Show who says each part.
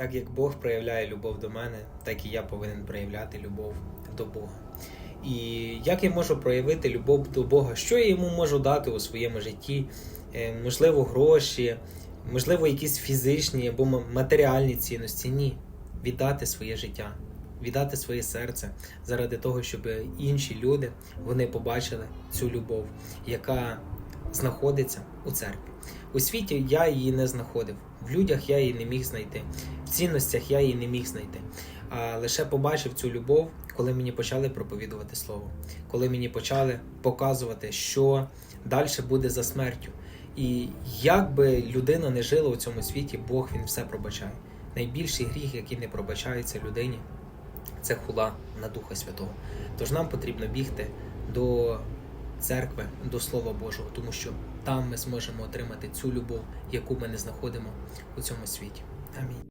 Speaker 1: Так як Бог проявляє любов до мене, так і я повинен проявляти любов до Бога. І як я можу проявити любов до Бога? Що я йому можу дати у своєму житті? Е, Можливо, гроші, можливо, якісь фізичні або матеріальні цінності. Ні. Віддати своє життя, віддати своє серце заради того, щоб інші люди вони побачили цю любов, яка знаходиться у церкві. У світі я її не знаходив, в людях я її не міг знайти, в цінностях я її не міг знайти. А лише побачив цю любов, коли мені почали проповідувати слово, коли мені почали показувати, що далі буде за смертю. І як би людина не жила у цьому світі, Бог він все пробачає. Найбільший гріх, який не пробачається людині, це хула на Духа Святого. Тож нам потрібно бігти до церкви, до Слова Божого, тому що там ми зможемо отримати цю любов, яку ми не знаходимо у цьому світі. Амінь.